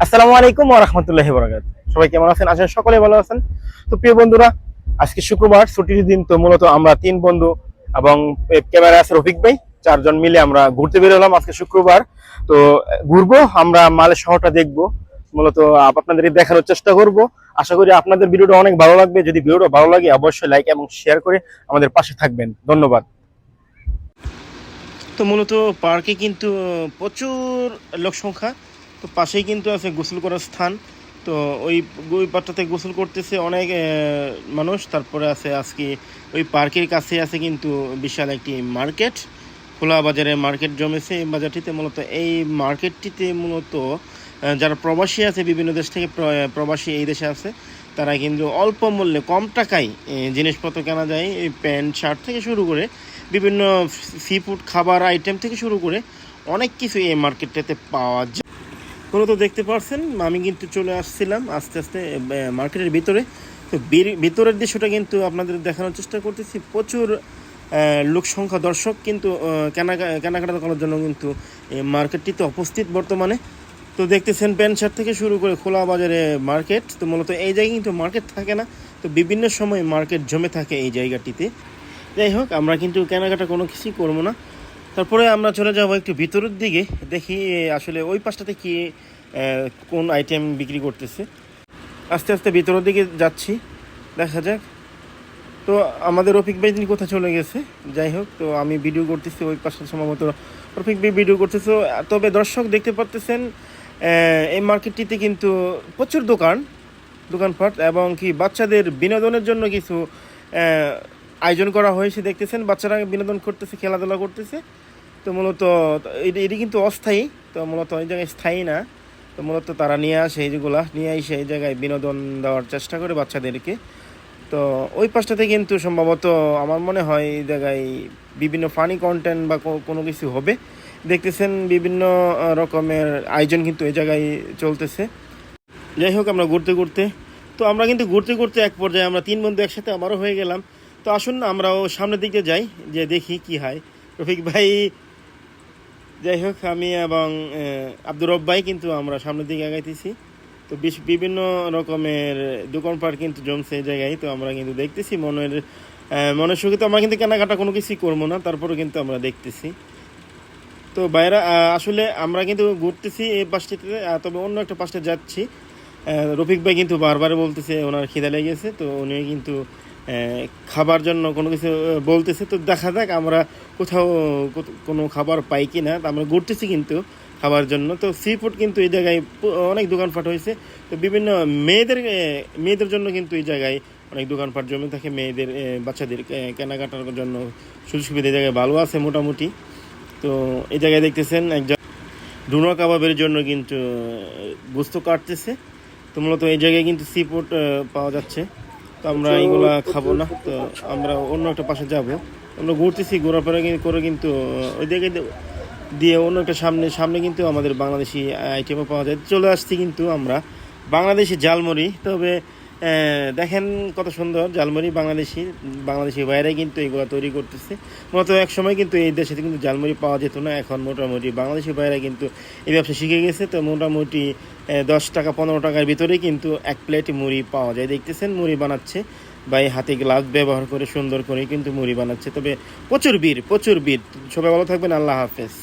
আসসালামু আলাইকুম রাহমাতুল্লাহি ওয়া বারাকাতুহু। সবাই কেমন আছেন? আছেন সকলে ভালো আছেন। তো প্রিয় বন্ধুরা, আজকে শুক্রবার, ছুটির দিন, তো মূলত আমরা তিন বন্ধু এবং ক্যামেরা আছে রফিক ভাই। চারজন মিলে আমরা ঘুরতে বের হলাম আজকে শুক্রবার। তো ঘুরবো, আমরা মালের শহরটা দেখব। মূলত আপ- আপনাদের দেখানোর চেষ্টা করব। আশা করি আপনাদের ভিডিওটা অনেক ভালো লাগবে। যদি ভিডিওটা ভালো লাগে, অবশ্যই লাইক এবং শেয়ার করে আমাদের পাশে থাকবেন। ধন্যবাদ। তো মূলত পার্কে কিন্তু প্রচুর লোক সংখ্যা। তো পাশেই কিন্তু আছে গোসল করার স্থান। তো ওই ওই পাটটাতে গোসল করতেছে অনেক মানুষ। তারপরে আছে আজকে ওই পার্কের কাছে আছে কিন্তু বিশাল একটি মার্কেট। খোলা বাজারে মার্কেট জমেছে এই বাজারটিতে মূলত, এই মার্কেটটিতে মূলত যারা প্রবাসী আছে, বিভিন্ন দেশ থেকে প্রবাসী এই দেশে আছে, তারা কিন্তু অল্প মূল্যে কম টাকায় জিনিসপত্র কেনা যায়। এই প্যান্ট, শার্ট থেকে শুরু করে বিভিন্ন সি, ফুড, খাবার, আইটেম থেকে শুরু করে অনেক কিছু এই মার্কেটটাতে পাওয়া যায়। মূলত দেখতে পাচ্ছেন আমি কিন্তু চলে আসছিলাম আস্তে আস্তে মার্কেটের ভিতরে। তো ভিতরের দৃশ্যটা কিন্তু আপনাদের দেখানোর চেষ্টা করতেছি। প্রচুর লোক সংখ্যা দর্শক কিন্তু আহ, কেনা কেনাকাটা করার জন্য কিন্তু এই মার্কেটটিতে উপস্থিত বর্তমানে। তো দেখতেছেন প্যান্ট শার্ট থেকে শুরু করে খোলা বাজারে মার্কেট তো মূলত এই জায়গায় কিন্তু মার্কেট থাকে না। তো বিভিন্ন সময় মার্কেট জমে থাকে এই জায়গাটিতে। যাই হোক আমরা কিন্তু কেনাকাটা কোনো কিছুই করব না। তারপরে আমরা চলে যাব একটু ভিতরের দিকে। দেখি আসলে ওই পাশটাতে কি কোন আইটেম বিক্রি করতেছে। আস্তে আস্তে ভিতরের দিকে যাচ্ছি, দেখা যাক। তো আমাদের রফিক ভাই তিনি কোথায় চলে গেছে? যাই হোক, তো আমি ভিডিও করতেছি, ওই পাশে সম্ভবত রফিক ভাই ভিডিও করতেছে। তবে দর্শক দেখতে পারতেছেন এই মার্কেটটিতে কিন্তু প্রচুর দোকান, দোকানপাট এবং কি বাচ্চাদের বিনোদনের জন্য কিছু আয়োজন করা হয়েছে, দেখতেছেন, বাচ্চারা বিনোদন করতেছে, খেলাধুলা করতেছে। তো মূলত এটি কিন্তু অস্থায়ী, তো মূলত ওই জায়গায় স্থায়ী না। তো মূলত তারা নিয়ে আসে, এইগুলা নিয়ে এসে এই জায়গায় বিনোদন দেওয়ার চেষ্টা করে বাচ্চাদেরকে। তো ওই পাশটাতে কিন্তু সম্ভবত আমার মনে হয় এই জায়গায় বিভিন্ন ফানি কন্টেন্ট বা কোনো কিছু হবে। দেখতেছেন বিভিন্ন রকমের আয়োজন কিন্তু এই জায়গায় চলতেছে। যাই হোক, আমরা ঘুরতে ঘুরতে, তো আমরা কিন্তু ঘুরতে ঘুরতে এক পর্যায়ে আমরা তিন বন্ধু একসাথে আমারও হয়ে গেলাম। তো আসুন না, আমরাও সামনের দিকে যাই যে দেখি কি হয়। রফিক ভাই, যাই হোক, আমি এবং আব্দুর রব ভাই কিন্তু আমরা সামনের দিকে আগাইতেছি। তো বিভিন্ন রকমের দোকানপাট কিন্তু জমছে এই জায়গায়, তো আমরা কিন্তু দেখতেছি মনের মনের সুখে তো আমরা কিন্তু কেনাকাটা কোনো কিছুই করব না, তারপরেও কিন্তু আমরা দেখতেছি। তো বাইরা আসলে আমরা কিন্তু ঘুরতেছি এই পাশটিতে তবে অন্য একটা পাশে যাচ্ছি। রফিক ভাই কিন্তু বারবার বলতেছে, ওনার খিদা লেগেছে, তো উনি কিন্তু খাবার জন্য কোনো কিছু বলতেছে, তো দেখা যাক আমরা কোথাও কোনো খাবার পাই কি না আমরা ঘুরতেছি কিন্তু খাবার জন্য। তো সি ফুড কিন্তু এই জায়গায় অনেক দোকানপাট হয়েছে। তো বিভিন্ন মেয়েদের মেয়েদের জন্য কিন্তু এই জায়গায় অনেক দোকানপাট জমে থাকে। মেয়েদের বাচ্চাদের কেনাকাটার জন্য সুযোগ সুবিধা এই জায়গায় ভালো আছে মোটামুটি। তো এই জায়গায় দেখতেছেন একজন ডুনো কাবাবের জন্য কিন্তু গোস্ত কাটতেছে। তো মূলত এই জায়গায় কিন্তু সি ফুড পাওয়া যাচ্ছে। তো আমরা এইগুলা খাব না। তো আমরা অন্য একটা পাশে যাব। আমরা ঘুরতেছি ঘোরাফেরা করে কিন্তু ওই দিকে দিয়ে- অন্য একটা সামনে সামনে কিন্তু আমাদের বাংলাদেশি আইটেমও পাওয়া যায়। চলে আসছি কিন্তু আমরা বাংলাদেশি জালমুড়ি তবে দেখেন কত সুন্দর জালমুড়ি বাংলাদেশি বাংলাদেশি বাইরে কিন্তু এগুলো তৈরি করতেছে। মূলত এক সময় কিন্তু এই দেশে কিন্তু জালমুড়ি পাওয়া যেত না, এখন মোটামুটি বাংলাদেশি বাইরে কিন্তু এই ব্যবসা শিখে গেছে। তো মোটামুটি দশ টাকা, পনেরো টাকার ভিতরে কিন্তু এক প্লেট মুড়ি পাওয়া যায়। দেখতেছেন, মুড়ি বানাচ্ছে। বা এই হাতে গ্লাস ব্যবহার করে সুন্দর করে কিন্তু মুড়ি বানাচ্ছে। তবে প্রচুর বীর প্রচুর বীর সবাই ভালো থাকবেন, আল্লাহ হাফেজ।